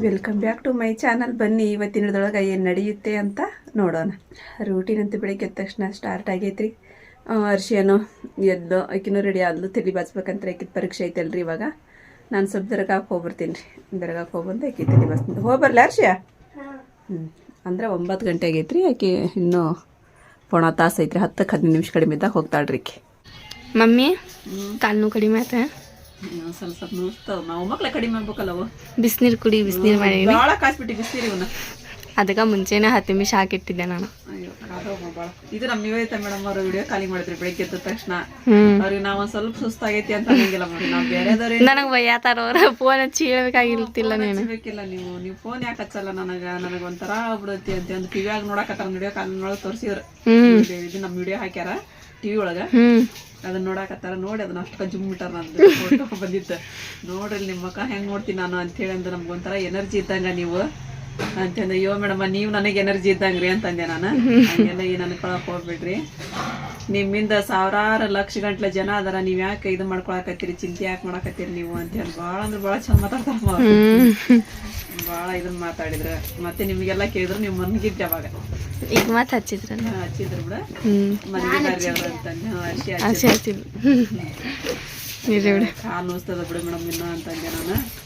Welcome back to my channel ಬನ್ನಿ ಇವತ್ತಿನದೊಳಗೆ ಏನು ನಡೆಯುತ್ತೆ ಅಂತ ನೋಡೋಣ. ರೂಟೀನ್ ಅಂತ ಬೆಳಿಗ್ಗೆ ಎದ್ದ ತಕ್ಷಣ ಸ್ಟಾರ್ಟ್ ಆಗೈತ್ರಿ. ಅರ್ಶಿಯನು ಎದ್ದು ಆಕಿನೂ ರೆಡಿ ಆದ್ಲು ತಲೆ ಬಾಚ್ಬೇಕಂತ ಆಕಿದ ಪರೀಕ್ಷೆ ಐತಲ್ರಿ ಇವಾಗ. ನಾನು ಸ್ವಲ್ಪ ದರ್ಗಾಕ್ಕೆ ಹೋಗ್ಬರ್ತೀನಿ ರೀ. ದರ್ಗಾಕ್ಕೆ ಹೋಗ್ಬಂದು ಆಕಿ ತಲೆ ಬಾಚ್ತೀನಿ ಹೋಗ್ಬರ್ಲ ಅರ್ಶಿಯ? ಹ್ಞೂ ಅಂದ್ರೆ ಒಂಬತ್ತು ಗಂಟೆ ಆಗೈತ್ರಿ ಆಕೆ ಇನ್ನೂ ಪೋಣ ತಾಸು ಐತ್ರಿ. ಹತ್ತಕ್ಕೆ ಹದಿನೈದು ನಿಮಿಷ ಕಡಿಮೆ ಇದ್ದಾಗ ಹೋಗ್ತಾಳ್ರಿ ಆಕೆ. ಮಮ್ಮಿ ಕಾಲು ಕಡಿಮೆ ಆತ ಸ್ವಲ್ಪ ಸ್ವಲ್ಪ ನಾವು ಮಕ್ಳ ಕಡಿಮೆ ಬಿಸಿನೀರು ಕುಡಿ ಬಿಸಿನೀರು ಮಾಡಿ ಭಾಳ ಕಾಸ್ಬಿಟ್ಟು ಇವನ್ನ. ಅದಕ್ಕೆ ಮುಂಚೆನೆ ಹತ್ತು ನಿಮಿಷ ಹಾಕಿಟ್ಟಿದ್ದೆ ನಾನು. ಅಯ್ಯೋ. ಇದು ನಮ್ಮ ನಿವೇದಿತ ಮೇಡಮ್ ಅವರು ವಿಡಿಯೋ ಖಾಲಿ ಮಾಡಿದ್ರಿ ಬೆಳಿಗ್ಗೆ ಎದ್ದ ತಕ್ಷಣ. ಅವ್ರಿಗೆ ನಾವ್ ಒಂದ್ ಸ್ವಲ್ಪ ಸುಸ್ತಾಗೈತಿ ಅಂತ ಅನ್ನಂಗಿಲ್ಲ ಮಾಡಿ. ನಾವ್ ಬೇರೆದವ್ರೆ ನನಗೆ ಬೈಯಾತಾರ ಅವ್ರ. ಫೋನ್ ಹಚ್ಚಿ ಹೇಳ್ಬೇಕಾಗಿರ್ತಿಲ್ಲ ನೀನು. ನೀವು. ನೀವು ಫೋನ್ ಯಾಕೆ ಹಚ್ಚಲ್ಲ ನನಗ? ನನಗೆ ಒಂಥರ ಆಗ್ಬಿಡತಿ ಅಂತ. ಒಂದು ಟಿವಿಯಾಗ ನೋಡಕತ್ತಾರ ವಿಡಿಯೋ ಕಾಲಿನೊಳಗೆ ತೋರಿಸಿದ್ರು ಹ್ಮ್. ಇದು ನಮ್ಮ ವಿಡಿಯೋ ಹಾಕ್ಯಾರ. ಟಿವಿ ಒಳಗ ಅದನ್ನ ನೋಡಾಕತ್ತಾರ. ನೋಡಿ ಅದನ್ನ ಅಷ್ಟು ಜುಮ್ ಬಿಟ್ಟಾರ ನಂದು. ಫೋಟೋ ಬಂದಿತ್ತು ನೋಡ್ರಿ ನಿಮ್ಮ ಮುಖ ಹೆಂಗ್ ನೋಡ್ತೀನಿ ನಾನು ಅಂತ ಹೇಳಿ ಅಂದ್ರೆ ನಮ್ಗೆ ಒಂಥರ ಎನರ್ಜಿ ಇದ್ದಂಗ ನೀವು. ಅಂತಂದ್ರೆ ಅಯ್ಯೋ ಮೇಡಮ್ ನೀವು ನನಗೆ ಎನರ್ಜಿ ಇದ್ದಂಗ್ರಿ ಅಂತಂದೆ ನಾನು. ಹಂಗೆಲ್ಲ ಏನು ಅನ್ಕೊಳಕ್ ಹೋಗ್ಬಿಡ್ರಿ. ನಿಮ್ಮಿಂದ ಸಾವಿರಾರು ಲಕ್ಷ ಗಂಟ್ಲೆ ಜನ ಅದರ. ನೀವ್ ಯಾಕೆ ಇದು ಮಾಡ್ಕೊಳಕತ್ತೀರಿ? ಚಿಂತೆ ಯಾಕೆ ಮಾಡಾಕತ್ತೀರಿ ನೀವು ಅಂತ ಹೇಳಿ ಭಾಳ ಅಂದ್ರೆ ಭಾಳ ಚಂದ ಮಾತಾಡ್ತಾರ ಬಹಳ ಭಾಳ ಇದನ್ನ ಮಾತಾಡಿದ್ರ. ಮತ್ತೆ ನಿಮಗೆಲ್ಲ ಕೇಳಿದ್ರು ನೀವು ಮನ್ಗಿದ್ದೆ ಅವಾಗ ಈಗ ಮತ್ತೆ ಹಚ್ಚಿದ್ರ ಹಾ, ಹಚ್ಚಿದ್ರು. ಬಿಡು. ಕಾಲು ನೋಸ್ತದ ಬಿಡು ಮೇಡಮ್ ಇನ್ನು ಅಂತಂದೆ ನಾನು.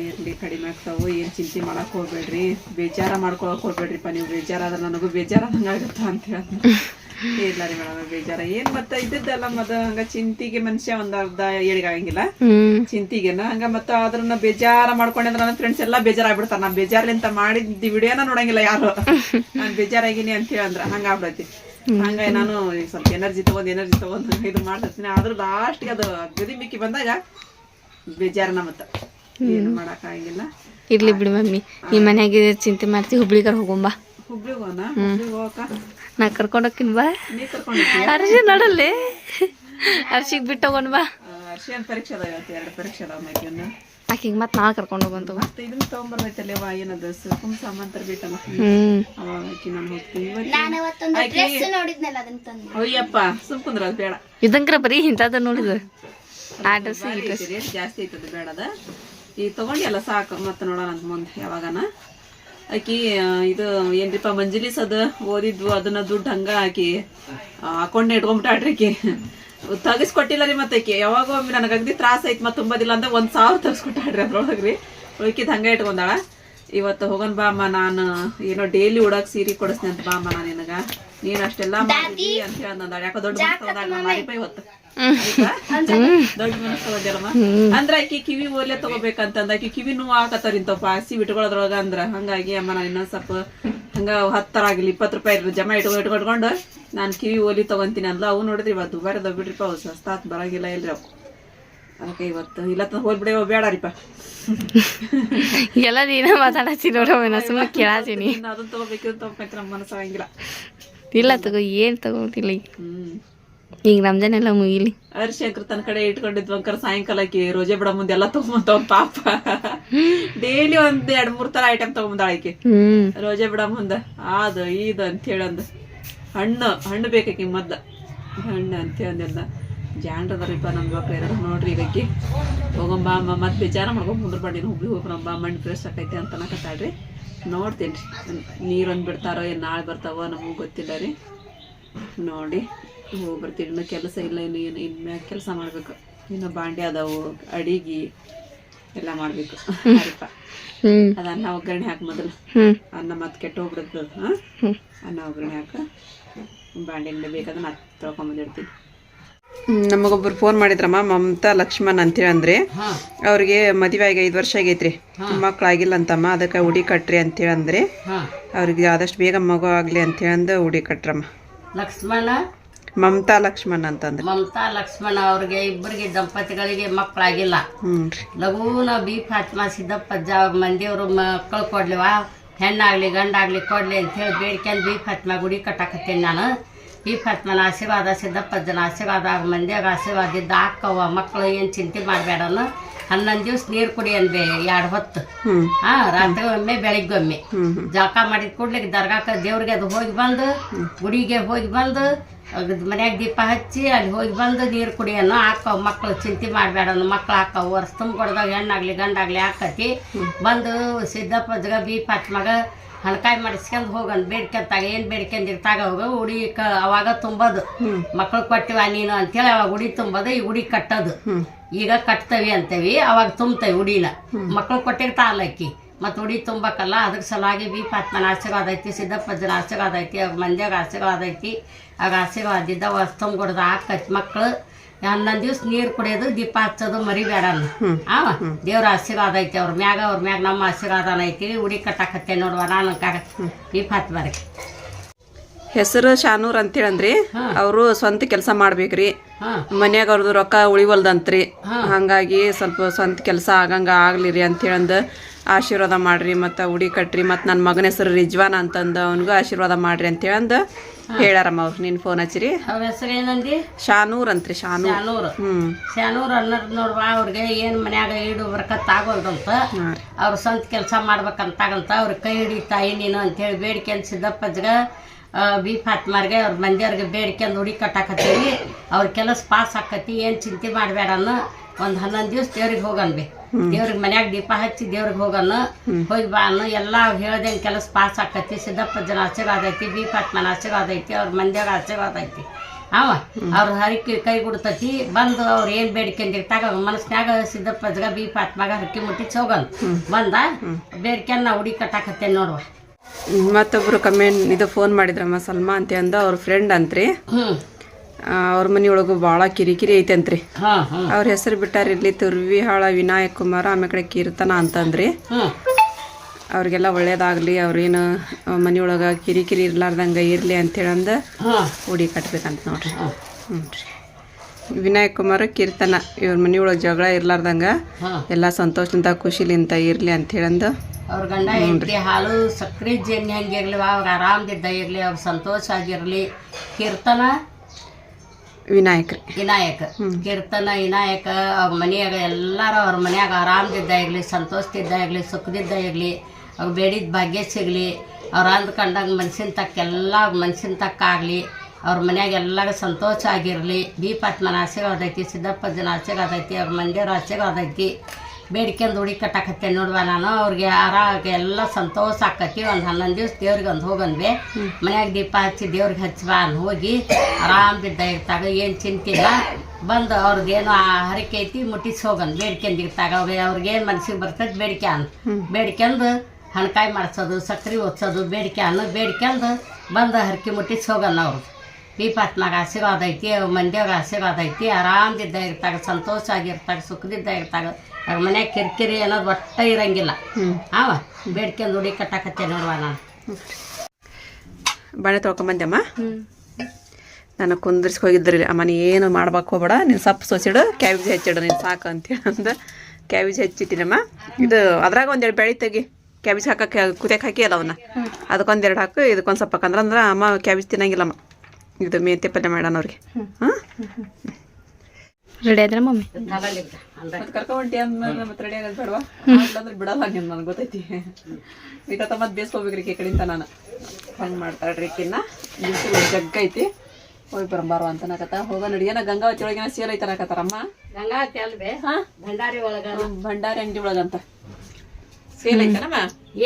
ಇರ್ಲಿ ಕಡಿಮೆ ಆಗ್ತಾವು ಏನು ಚಿಂತೆ ಮಾಡಕ್ ಹೋಗ್ಬೇಡ್ರಿ. ಬೇಜಾರ ಮಾಡ್ಕೊಳಕ್ ಹೋಗ್ಬೇಡ್ರಿಪ್ಪ ನೀವು. ಬೇಜಾರಾದ್ರೆ ನನಗೂ ಬೇಜಾರಾದಂಗೆ ಆಗುತ್ತಾ ಅಂತ ಹೇಳಿ ಇಲ್ಲ ರೀ ಮೇಡಮ್ ಬೇಜಾರ. ಏನ್ ಮತ್ತ ಇದ್ದದ್ದಲ್ಲ ಮದ ಹಂಗ ಚಿಂತಿಗೆ ಮನುಷ್ಯ ಒಂದ್ ಅರ್ಧ ಏಳಿಗಾಗಂಗಿಲ್ಲ ಹ್ಮ್. ಚಿಂತಿಗೆನ. ಹಂಗ ಮತ್ತ ಅದ್ರನ್ನ ಬೇಜಾರ ಮಾಡ್ಕೊಂಡ್ರೆ ನನ್ನ ಫ್ರೆಂಡ್ಸ್ ಎಲ್ಲಾ ಬೇಜಾರ ಆಗ್ಬಿಡ್ತಾರ ನಾ ಬೇಜಾರ್ಲಿಂತ ಮಾಡಿದ್ ವಿಡಿಯೋನ ನೋಡಂಗಿಲ್ಲ ಯಾರು. ನಾನ್ ಬೇಜಾರಾಗಿನಿ ಅಂತ ಹೇಳಂದ್ರ ಹಂಗ ಆಗ್ಬಿಡತಿ. ಹಂಗ ನಾನು ಸ್ವಲ್ಪ ಎನರ್ಜಿ ತಗೊಂಡ್ ಎನರ್ಜಿ ತಗೊಂಡ್ ಇದು ಮಾಡ್ತಿರ್ತೀನಿ. ಆದ್ರ ಲಾಸ್ಟ್ಗೆ ಅದು ಗದಿ ಮಿಕ್ಕಿ ಬಂದಾಗ ಬೇಜಾರನ ಮತ್ತ. ಏನು ಮಾಡಕ್ ಆಗಿಲ್ಲ ಇರ್ಲಿ ಬಿಡು ಮಮ್ಮಿ. ಈ ಮನ್ಯಾಗ ಚಿಂತೆ ಮಾಡ್ತಿ ಹುಬ್ಳಿಗಾರ ಹೋಗೋಂಬಾ. ಹುಬ್ಳಿಗೆ ಹೋಗೋಣ ಹುಬ್ಳಿಗೆ ಹೋಗಕ್ಕ? ನಾ ಕರ್ಕೊಂಡು ಹೋಗ್ತೀನಿ ಬಾ ಅರ್ಶಿ ನೋಡಲ್ಲಿ. ಅರ್ಶಿಗೆ ಬಿಟ್ಟು ಹೋಗೋಣ ಬಾ ಅರ್ಶಿಯನ್ ಪರೀಕ್ಷೆ ಅದಾವ ಇವತ್ತು ಎರಡು ಪರೀಕ್ಷೆ ಅದಾವ ಮೈಕನ್ನು ಆಕಿಗೆ ಮತ್ತೆ ನಾ ಕರ್ಕೊಂಡು ಹೋಗಂತ ಮತ್ತೆ ಇದನ್ನ ತಗೊಂಬರ್ಬೇಕಲ್ಲವ ಏನದು ಸುಕುಮ್ ಸಾಮಂತರ ಹ್ಮ್. ಅವಾಗ ಆಕಿ ನಾನು ಹೋಗ್ತೀನಿ. ಇವತ್ತು ಅಯ್ಯಪ್ಪ ಸುಮ್ ಕುಂದ್ರ ಅದು ಬೇಡ. ಇದಂಗ್ರ ಬರೀ ಇಂಥದ್ದು ನೋಡಿದ ಆ ಡ್ರೆಸ್ ಈ ಡ್ರೆಸ್. ರೇಟ್ ಜಾಸ್ತಿ ಐತದ ಬೇಡದ. ಈಗ ತಗೊಂಡಿಯಲ್ಲ ಸಾಕು ಮತ್ತೆ ನೋಡೋಣ ಅಂತ ಮುಂದೆ ಯಾವಾಗನ. ಆಕಿ ಇದು ಏನ್ರಿಪ್ಪ ಮಂಜುಲಿಸ್ ಅದ ಓದಿದ್ವು, ಅದನ್ನ ದುಡ್ಡು ಹಂಗ ಆಕಿ ಅಕೌಂಟ್ ಇಟ್ಕೊಂಡ್ಬಿಟ್ಟಾಡ್ರಿ ಆಕಿ. ತೆಗಿಸ್ಕೊಟ್ಟಿಲ್ಲ ರೀ ಮತ್ತೆ ಆಕಿ. ಯಾವಾಗ ಒಮ್ಮೆ ನನಗೆ ಅಗ್ದಿ ತ್ರಾಸ ಐತಿ, ಮತ್ತೆ ತುಂಬದಿಲ್ಲ ಅಂದ್ರೆ ಒಂದು ಸಾವಿರ ತೆಗಿಸ್ಕೊಟ್ಟಾಡ್ರಿ ಅದ್ರೊಳಗ್ರಿ. ಉಳ್ಕಿದ್ ಹಂಗ ಇಟ್ಕೊಂಡಾಳ. ಇವತ್ತು ಹೋಗನ್ ಬಾ ಅಮ್ಮ ನಾನು ಏನೋ ಡೈಲಿ ಉಡಕ್ ಸೀರೆ ಕೊಡಿಸ್ತೀನಿ ಅಂತ ಬಾ ಅಮ್ಮ ನಾನು ನಿನಗ. ನೀನ್ ಅಷ್ಟೆಲ್ಲಾ ಮಾಡಿದಿ ಅಂತ ಹೇಳಿ ಯಾಕೋ ದೊಡ್ಡ ಮನಸ್ಸು? ದೊಡ್ಡ ಮನಸ್ಸು ಅಂದ್ರ ಆಕಿ ಕಿವಿ ಓಲೆ ತಗೋಬೇಕಂತಂದ ಆಕಿ ಕಿವಿ ನೋವು ಆಕತ್ತಾರ ಇಂತವ್ ಪಾಸಿ ಬಿಟ್ಕೊಳ್ಳೋದ್ರೊಳಗ ಅಂದ್ರ. ಹಂಗಾಗಿ ಅಮ್ಮ ನಾನು ಇನ್ನೊಂದ್ ಸ್ವಲ್ಪ ಹಂಗ ಹತ್ತರ ಆಗ್ಲಿ ಇಪ್ಪತ್ ರೂಪಾಯಿ ಜಮಾ ಇಟ್ಕೊಂಡು ಇಟ್ಕೊಂಡ್ಕೊಂಡು ನಾನು ಕಿವಿ ಓಲಿ ತಗೊಂತೀನಿ ಅಂದ್ಲ. ಅವು ನೋಡಿದ್ರಿ ಇವತ್ತು ದುಬಾರಿ ಅದಾವ ಬಿಡ್ರಿಪ್ಪ ಅವು ಸಸ್ತಾತ್ ಬರಂಗಿಲ್ಲ ಇಲ್ರಿ ಅವು ಅದಕ್ಕೆ ಇವತ್ತು. ಇಲ್ಲ ಹೋಗ್ಬಿಡಿ ಬೇಡ ಬೇಡರಿಪ್ಪ ಎಲ್ಲ ನೀನ ಮಾತಾಡತ್ತೀನಿ ನೋಡವ ಸುಮ್ಮನೆ ಕೇಳಾತೀನಿ. ಅದನ್ನ ತಗೋಬೇಕು ತಗೋಬೇಕು ನಮ್ಮ ಮನಸ್ಸಾಗಂಗಿಲ್ಲ ಇಲ್ಲ ತಗೋ ಏನು ತಗೋತಿಲ್ಲ ಈಗ. ರಂಜಾನ್ ಎಲ್ಲ ಮುಗಿಲಿ. ಹರಿಶಂಕರ್ ತನ್ನ ಕಡೆ ಇಟ್ಕೊಂಡಿದ್ವು ಅಂಕರ್ ಸಾಯಂಕಾಲಕ್ಕೆ ರೋಜೆ ಬಿಡ ಮುಂದೆ ಎಲ್ಲ ತಗೊಂಬಂತವ್ ಪಾಪ. ಡೈಲಿ ಒಂದ್ ಎರಡ್ ಮೂರ್ ತರ ಐಟಮ್ ತಗೊಂಬಂದ ಆಯ್ಕೆ ರೋಜೆ ಬಿಡ ಮುಂದ ಆದ ಈದ ಅಂತ ಹೇಳಂದ. ಹಣ್ಣು ಹಣ್ಣು ಬೇಕಾಕಿ ಮದ್ದ ಹಣ್ಣು ಅಂತ ಅಂದೆಲ್ಲ ಜಾಂಡ್ರದಾರಿಪ್ಪ ನಮ್ಮ ಮಕ್ಳು ಎರಡು ನೋಡ್ರಿ ಈಗಕ್ಕಿ ಹೋಗಂಬ ಅಮ್ಮ ಮತ್ತೆ ವಿಚಾರ ಮಾಡ್ಕೊಂಡು ಕುಂದ್ರ ಬಂದಿನ ಹುಬ್ಳಿ ಹೋಗ್ರಮ್ಮ ಮಣ್ಣು ಫ್ರೆಶ್ ಆಕೈತಿ ಅಂತ ಅನ್ನಕತ್ತಾಳ್ರಿ ನೋಡ್ತೀನಿ ರೀ ನೀರೊಂದು ಬಿಡ್ತಾರೋ ಏನು ನಾಳೆ ಬರ್ತಾವೋ ನಮಗೂ ಗೊತ್ತಿಲ್ಲ ರೀ. ನೋಡಿ ಹೋಗಿ ಬರ್ತೀವಿ. ಇನ್ನು ಕೆಲಸ ಇಲ್ಲ ಇನ್ನು ಏನು ಇನ್ಮ್ಯಾಗ ಕೆಲಸ ಮಾಡಬೇಕು. ಇನ್ನು ಬಾಂಡೆ ಅದಾವು ಅಡಿಗೆ ಎಲ್ಲ ಮಾಡಬೇಕು. ಹರಿಪ ಅದು ಅನ್ನ ಒಗ್ಗರಣೆ ಹಾಕಿ ಮೊದಲು. ಅನ್ನ ಮತ್ತೆ ಕೆಟ್ಟು ಹೋಗ್ಬಿಡುತ್ತೆ ಹಾಂ? ಅನ್ನ ಒಗ್ಗರಣೆ ಹಾಕ. ಬಾಂಡೆ ಬೇಕಾದ್ರೆ ನಾ ತೊಳ್ಕೊಂಬಂದಿರ್ತೀನಿ. ನಮಗೊಬ್ರು ಫೋನ್ ಮಾಡಿದ್ರಮ್ಮ ಮಮತಾ ಲಕ್ಷ್ಮಣ್ ಅಂತೇಳಿ ಅಂದ್ರೆ. ಅವ್ರಿಗೆ ಮದುವೆ ಆಗಿ ಐದು ವರ್ಷ ಆಗೈತ್ರಿ. ಮಕ್ಕಳಾಗಿಲ್ಲ ಅಂತಮ್ಮ ಅದಕ್ಕೆ ಉಡಿ ಕಟ್ರಿ ಅಂತೇಳಿ ಅಂದ್ರೆ. ಅವ್ರಿಗೆ ಆದಷ್ಟು ಬೇಗ ಮಗು ಆಗ್ಲಿ ಅಂತೇಳಿ ಅಂದು ಉಡಿ ಕಟ್ರಮ್ಮ. ಲಕ್ಷ್ಮಣ? ಮಮತಾ ಲಕ್ಷ್ಮಣ್ ಅಂತಂದ್ರೆ. ಮಮತಾ ಲಕ್ಷ್ಮಣ ಅವ್ರಿಗೆ ಇಬ್ಬರಿಗೆ ದಂಪತಿಗಳಿಗೆ ಮಕ್ಕಳಾಗಿಲ್ಲ ಲಘೂನ ಬಿ ಫಾತ್ಮಾ ಸಿದ್ದಪ್ಪ ಮಂದಿಯವರು ಮಕ್ಕಳು ಕೊಡ್ಲಿವ? ಹೆಣ್ಣಾಗ್ಲಿ ಗಂಡಾಗ್ಲಿ ಕೊಡ್ಲಿ ಅಂತ ಹೇಳಿ ಬೇಡ್ಕೊಂಡು ಬಿ ಫಾತ್ಮಾ ಗುಡಿ ಕಟ್ಟಾಕತ್ತೀನಿ ನಾನು. ಬಿ ಪಟ್ನಲ್ಲಿ ಆಶೀರ್ವಾದ ಸಿದ್ದಪ್ಪಜ್ಜನ ಆಶೀರ್ವಾದ ಆಗ ಮಂದಿಯಾಗ ಆಶೀರ್ವಾದ ಇದ್ದ ಹಾಕವ ಮಕ್ಕಳು ಏನು ಚಿಂತೆ ಮಾಡಬೇಡನು? ಹನ್ನೊಂದು ದಿವ್ಸ ನೀರು ಕುಡಿ ಅನ್ಬೇ ಎರಡು ಹೊತ್ತು. ಹಾ ರಾತ್ರಿ ಒಮ್ಮೆ ಬೆಳಿಗ್ಗೆ ಒಮ್ಮೆ ಜಳಕ ಮಾಡಿದ ಕೂಡ್ಲಿಕ್ಕೆ ದರ್ಗಾಕ ದೇವ್ರಿಗೆ ಅದು ಹೋಗಿ ಬಂದು ಗುಡಿಗೆ ಹೋಗಿ ಬಂದು ಮನ್ಯಾಗ ದೀಪ ಹಚ್ಚಿ ಅಲ್ಲಿ ಹೋಗಿ ಬಂದು ನೀರು ಕುಡಿಯೋನು ಹಾಕವು ಮಕ್ಕಳು ಚಿಂತೆ ಮಾಡಬೇಡ ಮಕ್ಳು ಹಾಕವು ವರ್ಷ ತುಂಬಿಕೊಡ್ದಾಗ ಹೆಣ್ಣಾಗ್ಲಿ ಗಂಡಾಗ್ಲಿ ಹಾಕತಿ ಬಂದು ಸಿದ್ದಪ್ಪಜ್ಗ ಬಿ ಪಾತ್ಮಗ ಹಣಕಾಯಿ ಮಾಡಿಸ್ಕೊಂಡ್ ಹೋಗನ್ ಬೇಡ್ಕೊಂತಾಗ ಏನು ಬೇಡ್ಕೊಂಡಿರ್ತಾಗ ಹೋಗ ಉಡಿ ಕ ಅವಾಗ ತುಂಬೋದು. ಮಕ್ಳು ಕೊಟ್ಟಿವ ನೀನು ಅಂತೇಳಿ ಅವಾಗ ಉಡಿ ತುಂಬೋದು ಈ ಉಡಿ ಕಟ್ಟೋದು. ಈಗ ಕಟ್ತವಿ ಅಂತೇವಿ ಅವಾಗ ತುಂಬ್ತೇವೆ ಉಡಿನ. ಮಕ್ಳು ಕೊಟ್ಟಿರ್ತಾ ಅಕ್ಕಿ. ಮತ್ತು ಉಡಿ ತುಂಬಕ್ಕಲ್ಲ ಅದಕ್ಕೆ ಸಲುವಾಗಿ ಬಿ ಪಾತ್ಮನ ಆಶೀರ್ವಾದ ಐತಿ ಸಿದ್ದಪ್ಪಜ್ಜನ ಆಶೀರ್ವಾದ ಐತಿ ಅವ್ರ ಮಂದ್ಯಾಗ ಆಶೀರ್ವಾದ ಐತಿ. ಆಗ ಆಶೀರ್ವಾದ ಇದ್ದ ವರ್ಷ ತುಂಬಿಡ್ದು ಹಾಕತ್ ಮಕ್ಳು. ಹನ್ನೊಂದು ದಿವ್ಸ ನೀರು ಕುಡಿಯೋದು ದೀಪ ಹಚ್ಚೋದು ಮರಿಬೇಡ ಅವ ದೇವ್ರ ಆಶೀರ್ವಾದ ಐತಿ ಅವ್ರ ಮ್ಯಾಗ ಅವ್ರ ಮ್ಯಾಗ ನಮ್ಮ ಆಶೀರ್ವಾದ ಐತಿ. ಉಡಿ ಕಟ್ಟಾಕತ್ತೆ ನೋಡುವ ನಾನು ಕಾಗ ದೀಪ ಬರ್ರಿ. ಹೆಸರು ಶಾನೂರ್ ಅಂತೇಳಿ ಅಂದ್ರಿ ಅವರು ಸ್ವಂತ ಕೆಲಸ ಮಾಡ್ಬೇಕ್ರಿ. ಮನ್ಯಾಗ ಅವ್ರದ್ದು ರೊಕ್ಕ ಉಳಿವಲ್ದಂತ್ರಿ. ಹಂಗಾಗಿ ಸ್ವಲ್ಪ ಸ್ವಂತ ಕೆಲಸ ಆಗಂಗ ಆಗ್ಲಿರಿ ರೀ ಅಂದ ಆಶೀರ್ವಾದ ಮಾಡ್ರಿ ಮತ್ತು ಉಡಿ ಕಟ್ಟ್ರಿ ಮತ್ತು ನನ್ನ ಮಗನ ಹೆಸರು ರಿಜ್ವಾನ್ ಅಂತಂದು ಅವನಿಗೂ ಆಶೀರ್ವಾದ ಮಾಡ್ರಿ ಅಂತೇಳಿ ಹೇಳಾರಮ್ಮ ಅವ್ರು. ನಿನ್ನ ಫೋನ್ ಹಚ್ಚಿರಿ. ಅವ್ರ ಹೆಸರು ಏನಂದಿ? ಶಾನೂರ್ ಅಂತ್ರಿ ಶಾನೂರ್. ಶಾನೂರ್. ಹ್ಮ್. ಶಾನೂರ್ ಅನ್ನೋದು ನೋಡ್ವಾ ಅವ್ರಿಗೆ ಏನು ಮನ್ಯಾಗ ಈಡು ಬರ್ಕತ್ ಆಗೋಲ್ದಂತ. ಅವ್ರ ಸ್ವಂತ ಕೆಲಸ ಮಾಡ್ಬೇಕಂತಾಗಂತ ಅವ್ರ ಕೈ ಹಿಡಿ ತಾಯಿ ನೀನು ಅಂತೇಳಿ ಸಿದ್ದಪ್ಪ ಸಿದ್ದಪ್ಪಜ್ಗ ಬಿ ಫಾತ್ಮಾರ್ಗೆ ಅವ್ರ ಮಂದಿಯವ್ರಿಗೆ ಬೇಡಿಕೆ ಹುಡಿ ಕಟ್ಟಾಕತ್ತೀವಿ. ಅವ್ರ ಕೆಲಸ ಪಾಸ್ ಆಕತಿ ಏನು ಚಿಂತೆ ಮಾಡಬೇಡ ಅನ್ನೋ. ಒಂದು ಹನ್ನೊಂದು ದಿವ್ಸ ದೇವ್ರಿಗೆ ಹೋಗನ್ಬಿ ದೇವ್ರಿಗೆ ಮನ್ಯಾಗ ದೀಪ ಹಚ್ಚಿ ದೇವ್ರಿಗೆ ಹೋಗಲ್ಲ ಹೋಗಿ ಬಾ ಅನ್ನು. ಎಲ್ಲ ಹೇಳ್ದಂಗೆ ಕೆಲಸ ಪಾಸ್ ಆಕತಿ. ಸಿದ್ದಪ್ಪಜ್ಜನ ಆಶೀರ್ವಾದ ಐತಿ ಬಿ ಪಾಟ್ಮನ ಆಶೀರ್ವಾದ ಐತಿ ಅವ್ರ ಮಂದ್ಯಾಗ ಆಶೀರ್ವಾದ ಐತಿ. ಅವ ಅವ್ರ ಹರಕೆ ಕೈ ಕೊಡ್ತತಿ ಬಂದು ಅವ್ರು ಏನು ಬೇಡಿಕೆಂದಿರ್ತಾಗ ಮನಸ್ನಾಗ ಸಿದ್ದಪ್ಪ ಸಿದ್ದಪ್ಪಜ್ಗ ಬಿ ಪಾತ್ಮಗ ಹರಕೆ ಮುಟ್ಟಿ ಹೋಗನ್ ಬಂದ ಬೇಡಿಕೆ ನಾ ಹುಡಿ ಕಟ್ಟಾಕತ್ತೇನೆ ನೋಡುವ. ಮತ್ತೊಬ್ರು ಕಮೆಂಟ್ ಇದು ಫೋನ್ ಮಾಡಿದ್ರಮ್ಮ ಸಲ್ಮಾ ಅಂತ ಅಂದ ಅವ್ರ ಫ್ರೆಂಡ್ ಅಂತ್ರಿ. ಹ್ಞೂ ಅವ್ರ ಮನೆಯೊಳಗು ಭಾಳ ಕಿರಿಕಿರಿ ಐತಂತ್ರಿ. ಅವ್ರ ಹೆಸರು ಬಿಟ್ಟಾರ ಇಲ್ಲಿ ತುರ್ವಿಹಾಳ ವಿನಾಯಕ್ ಕುಮಾರ ಆಮೇಲೆ ಕಡೆ ಕೀರ್ತನ ಅಂತಂದ್ರಿ. ಅವ್ರಿಗೆಲ್ಲ ಒಳ್ಳೇದಾಗ್ಲಿ ಅವ್ರೇನು ಮನೆಯೊಳಗ ಕಿರಿಕಿರಿ ಇರ್ಲಾರ್ದಂಗ ಇರ್ಲಿ ಅಂತೇಳಂದು ಹೇಳಂದ ಉಡಿ ಕಟ್ಬೇಕಂತ ನೋಡ್ರಿ. ಹ್ಞೂ ರೀ. ವಿನಾಯಕ್ ಕುಮಾರ ಕೀರ್ತನ ಇವ್ರ ಮನೆಯೊಳಗೆ ಜಗಳ ಇರ್ಲಾರ್ದಂಗ ಎಲ್ಲ ಸಂತೋಷದಿಂದ ಖುಷಿಲಿಂದ ಅಂತ ಹೇಳಂದ ಅವ್ರ ಗಂಡ ಹೆಂಡತಿ ಹಾಲು ಸಕ್ರೆ ಜೇನಿ ಹೆಂಗಿರ್ಲಿ ಅವ್ರು ಆರಾಮದಿದ್ದ ಇರಲಿ ಅವ್ರ ಸಂತೋಷ ಆಗಿರಲಿ. ಕೀರ್ತನ ವಿನಾಯಕ್. ರೀ ವಿನಾಯಕ ಕೀರ್ತನ ವಿನಾಯಕ ಅವ್ರ ಮನೆಯಾಗ ಎಲ್ಲರೂ ಅವ್ರ ಮನ್ಯಾಗ ಆರಾಮದಿದ್ದ ಇರಲಿ ಸಂತೋಷದಿದ್ದ ಇರಲಿ ಸುಖದಿದ್ದ ಇರಲಿ ಅವ್ರು ಬೇಡಿದ ಭಾಗ್ಯ ಸಿಗಲಿ ಅವ್ರು ಅಂದ್ಕೊಂಡಂಗೆ ಮನ್ಸಿನ ತಕ್ಕ ಎಲ್ಲ ಮನ್ಸಿನ ತಕ್ಕ ಆಗಲಿ ಅವ್ರ ಮನ್ಯಾಗ ಎಲ್ಲರೂ ಸಂತೋಷ ಆಗಿರಲಿ ಬಿ ಪಟ್ಮನ ಆಶೀರ್ವಾದ ಐತಿ ಸಿದ್ದಪ್ಪಜ್ಜನ ಆಶೀರ್ವಾದ ಐತಿ ಅವ್ರ ಮಂದಿರ ಆಶೀರ್ವಾದ ಐತಿ. ಬೇಡ್ಕೊಂಡು ಹುಡಿ ಕಟ್ಟಾಕತ್ತೆ ನೋಡುವ ನಾನು. ಅವ್ರಿಗೆ ಆರಾಗ ಎಲ್ಲ ಸಂತೋಷ ಆಕತಿ. ಒಂದು ಹನ್ನೊಂದು ದಿವ್ಸ ದೇವ್ರಿಗೆ ಒಂದು ಹೋಗಂದ್ವಿ. ಮನ್ಯಾಗ ದೀಪ ಹಚ್ಚಿ ದೇವ್ರಿಗೆ ಹಚ್ಚುವ ಅನ್ ಹೋಗಿ ಆರಾಮದಿದ್ದ ಇರ್ತಾಗ. ಏನು ಚಿಂತಿಲ್ಲ. ಬಂದು ಅವ್ರದ್ದೇನು ಆ ಹರಕೆ ಐತಿ ಮುಟ್ಟಿಸಿ ಹೋಗನ್ ಬೇಡ್ಕೊಂಡಿರ್ತಾಗ ಅವ್ರಿಗೆ ಅವ್ರಿಗೇನು ಮನಸ್ಸಿಗೆ ಬರ್ತದೆ ಬೇಡಿಕೆ ಅನ್ ಬೇಡ್ಕೊಂಡು ಹಣಕಾಯಿ ಮಾಡಿಸೋದು ಸಕ್ರೆ ಒತ್ಸೋದು ಬೇಡಿಕೆ ಅನ್ನು ಬೇಡ್ಕೊಂಡು ಬಂದು ಹರಕೆ ಮುಟ್ಟಿಸಿ ಹೋಗನ್ ಅವ್ರು. ದೀಪಾತ್ಮಾಗ ಆಶೀರ್ವಾದ ಐತಿ ಮಂದಿಯವ್ರ ಆಶೀರ್ವಾದ ಐತಿ. ಆರಾಮ್ದಿದ್ದ ಇರ್ತಾಗ ಸಂತೋಷ ಆಗಿರ್ತಾಗ ಸುಖದಿದ್ದ ಇರ್ತಾಗ. ಅವ್ರ ಮನ್ಯಾಗ ಕಿರಿಕಿರಿ ಅನ್ನೋದು ಒಟ್ಟ ಇರಂಗಿಲ್ಲ. ಅವ ಬೇಡ್ಕೊಂಡು ನುಡಿ ಕಟ್ಟಾಕತ್ತೆ ನೋಡುವ ನಾನು. ಬಣೆ ತೊಳ್ಕೊಂಬಂದಮ್ಮ ನಾನು ಕುಂದ್ರಿಸಿ ಹೋಗಿದ್ರಿ ಅಮ್ಮ ನೀ ಏನು ಮಾಡ್ಬೇಕು ಹೋಗ್ಬೇಡ. ನೀನು ಸೊಪ್ಪು ಸೊಸಿಡು ಕ್ಯಾಬೇಜ್ ಹೆಚ್ಚಿಡು ನೀನು ಸಾಕು ಅಂತೇಳಿ ಅಂದ. ಕ್ಯಾಬೇಜ್ ಹೆಚ್ಚಿಟ್ಟಿನಮ್ಮ. ಇದು ಅದ್ರಾಗ ಒಂದೆರಡು ಬೆಳೆ ತೆಗಿ. ಕ್ಯಾಬೇಜ್ ಹಾಕಕ್ಕೆ ಕುದಿಯಕ್ಕೆ ಹಾಕಿ ಅಲ್ಲ ಅವನ್ನ. ಅದಕ್ಕೊಂದೆರಡು ಹಾಕು ಇದಕ್ಕೊಂದು ಸ್ವಲ್ಪ ಹಾಕಂದ್ರೆ ಅಂದ್ರೆ ಅಮ್ಮ ಕ್ಯಾಬೇಜ್ ತಿನ್ನಂಗಿಲ್ಲಮ್ಮ. ಇದು ಮೇತೆ ಪಲ್ಯ ಮಾಡೋಣ ಅವ್ರಿಗೆ ಹಾಂ? ರೆಡಿ ಆದ್ರ ಮಮ್ಮಿ? ಕರ್ಕೊಂಡಿ ಅಂದ್ಮೇಲೆ ಮತ್ತೆ ರೆಡಿ ಆಗೋದು ಬೇಡವಾ? ಅಂದ್ರೆ ಬಿಡಲ್ಲ ನೀನು ನನಗೆ ಗೊತ್ತೈತಿ. ಈಗ ಮತ್ತೆ ಬೇಯಿಸ್ಕೋಬೇಕ್ರಿ ಈ ಕಡೆಯಿಂದ ನಾನು. ಹಂಗೆ ಮಾಡ್ತಾಳ್ರಿ ಈಕಿನ್ನ. ಬಿಸಿಲು ಜಗ್ಗ ಐತಿ. ಹೋಗಿ ಬರಂಬಾರು ಅಂತ ಅನ್ನಕತ್ತ ಹೋಗ ನಡಿ. ಏನ ಗಂಗಾವತಿ ಒಳಗಿನ ಸೇಲ್ ಐತೆ ಅನ್ನಕತ್ತಾರಮ್ಮ ಗಂಗಾವತಿ ಅಲ್ವೇ? ಹಾ? ಭಂಡಾರಿ ಒಳಗ. ಭಂಡಾರಿ ಅಂಗಡಿ ಒಳಗಂತ ಸೇಲ್ ಐತನಮ್ಮ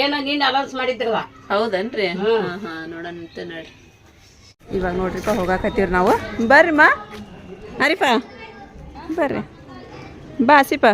ಏನ ನೀನು ಅಲೌನ್ಸ್ ಮಾಡಿದ್ರಲ್ಲ. ಹೌದನ್ರಿ? ಹಾ ಹಾ ನೋಡೋಣ ನೋಡ್ರಿ. ಇವಾಗ ನೋಡ್ರಿಪ್ಪ ಹೋಗಾಕತ್ತೀವ್ರಿ ನಾವು. ಬರ್ರಿಮ್ಮ ಹರಿಪ ಬರ್ರಿ. ಬಾ ಆಸಿಪ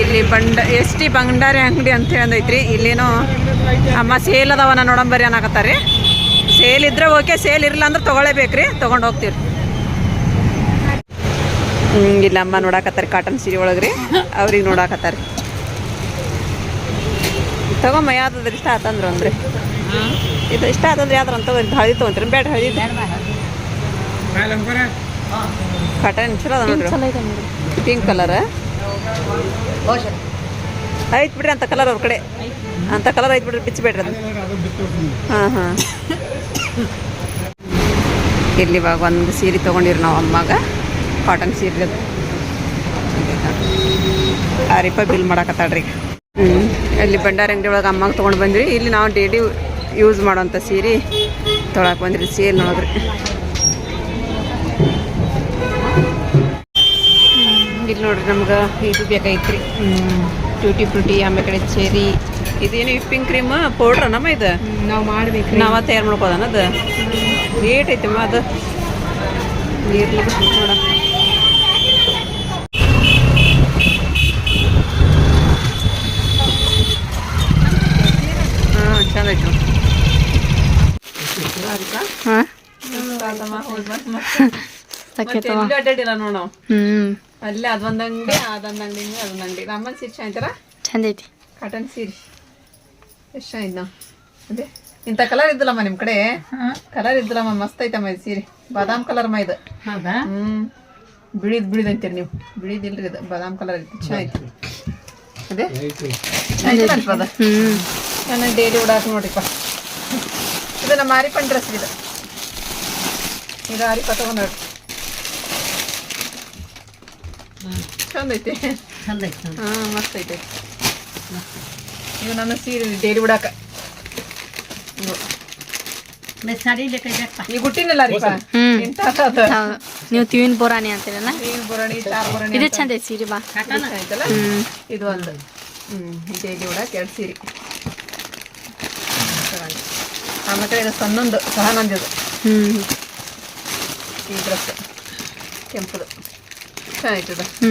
ಇಲ್ಲಿ ಬಂಡ ಎಸ್ ಟಿ ಅಂಗಡಿ ಅಂತ ಹೇಳೈತ್ರಿ ಇಲ್ಲೇನೋ ಅಮ್ಮ ಸೇಲ್ ಅದಾವನ ನೋಡಂಬರಿ ಅನ್ನಕತ್ತಾರಿ ಸೇಲ್ ಇದ್ರೆ ಓಕೆ ಸೇಲ್ ಇರಲಿಲ್ಲ ಅಂದ್ರೆ ತೊಗೊಳ್ಳೇಬೇಕ್ರಿ ತೊಗೊಂಡು ಹೋಗ್ತೀವಿ ಹ್ಞೂ ಇಲ್ಲ ಅಮ್ಮ ನೋಡಾಕತ್ತಾರ ಕಾಟನ್ ಸೀರೆ ಒಳಗ್ರಿ ಅವ್ರಿಗೆ ನೋಡಾಕತ್ತಾರ. ತಗೊಮ್ಮ ಯಾವ್ದಾದ್ರು ಇಷ್ಟ ಆತಂದ್ರೆ ಅಂದ್ರೆ ಇದು ಇಷ್ಟ ಆತಂದ್ರೆ ಯಾವ್ದಾರ ಅಂತ ಒಂದು ಹಳದಿ ತೊಗೊಂತೀರಿ ಬೇಡ ಹಳದಿ ಕಾಟನ್ ಚಲೋ ಅದ ನೋಡ್ರಿ. ಪಿಂಕ್ ಕಲರ್ ಐತ್ ಬಿಡ್ರಿ ಅಂತ ಕಲರ್ ಅವ್ರ ಕಡೆ. ಅಂತ ಕಲರ್ ಐತ್ ಬಿಡ್ರಿ ಬಿಚ್ಚಬೇಡ್ರಿ ಅದು. ಹಾಂ ಹಾಂ. ಇಲ್ಲಿ ಇವಾಗ ಒಂದು ಸೀರೆ ತೊಗೊಂಡಿರಿ ನಾವು ಅಮ್ಮಾಗ. ಕಾಟನ್ ಸೀರೆ ಅದು ಆರಿಪ ಬಿಲ್ ಮಾಡಕತ್ತಾಳ್ರಿ ಹ್ಞೂ ಇಲ್ಲಿ ಭಂಡಾರ ಅಂಗಡಿ ಒಳಗೆ ಅಮ್ಮಗೆ ತೊಗೊಂಡು ಬಂದ್ವಿ. ಇಲ್ಲಿ ನಾವು ಡೈಲಿ ಯೂಸ್ ಮಾಡೋಂಥ ಸೀರೆ ತೊಳಕ್ಕೆ ಬಂದ್ರಿ ಸೇಲ್ ನೋಡಿದ್ರಿ. ಇಲ್ಲಿ ನೋಡ್ರಿ ನಮ್ಗೆ ಇದು ಬೇಕಾಗಿತ್ತು ರೀ ಟ್ಯೂಟಿ ಫ್ರೂಟಿ ಆಮೇಲೆ ಕಡೆ ಚೆರಿ ಇದೇನು ವಿಪ್ಪಿಂಗ್ ಕ್ರೀಮ್ ಪೌಡ್ರ ನಮ್ಮ ಇದು? ನಾವು ಮಾಡ್ಬೇಕು ನಾವ ತಯಾರು ಮಾಡ್ಕೋದನ ಅದು? ರೇಟ್ ಐತಮ್ಮ ಅದು. ನೀರ್ಲಿ ನೋಡ. ಹಾಂ ಚಂದ ಐತೆ ಹಾಂ? ಸಖ್ಯತವ ಅಡ್ಡಾಡಿಲ್ಲ ನೋಡು ನಾವು. ಹ್ಞೂ ಅಲ್ಲೇ ಅದೊಂದು ಅಂಗಡಿ ಅದೊಂದು ಅಂಗಡಿ ಅದೊಂದು ಅಂಗಡಿ. ರಾಮನ್ ಸೀರೆ ಚೆನ್ನಾಗಿತ್ತಾರ ಚಂದ ಐತಿ. ಕಾಟನ್ ಸೀರೆ. ಎಷ್ಟು ಚೆನ್ನಾಗಿದ್ ನಾವು ಅದೇ. ಇಂಥ ಕಲರ್ ಇದ್ದಲ್ಲಮ್ಮ ನಿಮ್ಮ ಕಡೆ? ಕಲರ್ ಇದ್ದಲ್ಲಮ್ಮ ಮಸ್ತ್ ಐತಮ್ಮ ಇದು ಸೀರೆ. ಬಾದಾಮ್ ಕಲರ್ ಮಾ ಇದು. ಹೌದಾ? ಹ್ಮ್. ಬಿಳಿದ್ ಬಿಳಿದ್ ಅಂತೀರಿ ನೀವು. ಬಿಳಿದ್ ಇಲ್ರಿ ಇದು. ಬಾದಾಮ್ ಕಲರ್ ಐತಿ. ಚೆನ್ನಾಗಿತ್ತು. ಅದೇ. ಹ್ಞೂ ನಾನು ಡೈಲಿ ಉಡಾಕ ನೋಡ್ರಿಪ್ಪ. ಇದು ನಮ್ಮ ಆರಿಪನ್ ಡ್ರೆಸ್ ಇದು. ಇದು ಆರಿಪ ತಗೊಂಡ್ರಿ ಚಂದ ಐತಿ ಚಂದ ಐತಿ. ಹಾಂ ಮಸ್ತ್ ಐತೆ ಇವು ನನ್ನ ಸೀರೆ ಡೈಲಿ ನೀವು ತಿವಿನ ಬೋರಾಣಿ ಅಂತೀರಲ್ಲ? ಇದು ಚಂದ ಐತಿ ಸೀರೆ ಬಾ. ಹ್ಞೂ ಇದು ಒಂದು. ಹ್ಮ್ ಡೈಲಿ ಉಡಾಕ ಎರಡು ಸೀರೆ. ಆಮೇಲೆ ಇದು ಸಣ್ಣೊಂದು ಸಹ ನಂದಿದು ಹ್ಞೂ ಈ ಡ್ರೆಸ್ ಕೆಂಪುದು. ಹ್ಞೂ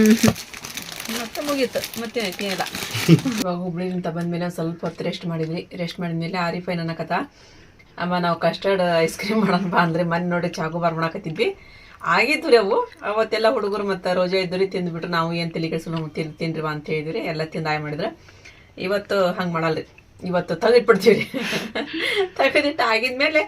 ಮತ್ತೆ ಮುಗೀತು. ಮತ್ತೆ ಏನಿಲ್ಲ ಇವಾಗ ಹುಬ್ಳಿಲಿಂದ ಬಂದ್ಮೇಲೆ ಸ್ವಲ್ಪ ಹೊತ್ತು ರೆಸ್ಟ್ ಮಾಡಿದ್ವಿ. ರೆಸ್ಟ್ ಮಾಡಿದ್ಮೇಲೆ ಆರಿಫೈನ್ ಅನ್ನಕತ್ತ ಅಮ್ಮ ನಾವು ಕಸ್ಟರ್ಡ್ ಐಸ್ ಕ್ರೀಮ್ ಮಾಡೋಣ ಬಾ ಅಂದ್ರೆ ಮನೆ ನೋಡಿ ಚಾಕು ಬಾರ್ ಮಾಡಕತ್ತಿದ್ವಿ ಆಗಿದ್ದು ರೀ ಅವು. ಅವತ್ತೆಲ್ಲ ಹುಡುಗರು ಮತ್ತು ರೋಜಾ ಇದ್ರಿ ತಿಂದ್ಬಿಟ್ರು. ನಾವು ಏನು ತಲೆ ಕೆಲಸ ತಿನ್ ತಿನ್ರಿ ಬಾ ಅಂತ ಹೇಳಿದ್ವಿ ಎಲ್ಲ ತಿಂದು ಆಯ್ ಮಾಡಿದ್ರೆ. ಇವತ್ತು ಹಂಗೆ ಮಾಡಲ್ರಿ. ಇವತ್ತು ತೆಗೆದಿಟ್ಬಿಡ್ತೀವಿ ತೆಗೆದಿಟ್ಟು ಆಗಿದ್ಮೇಲೆ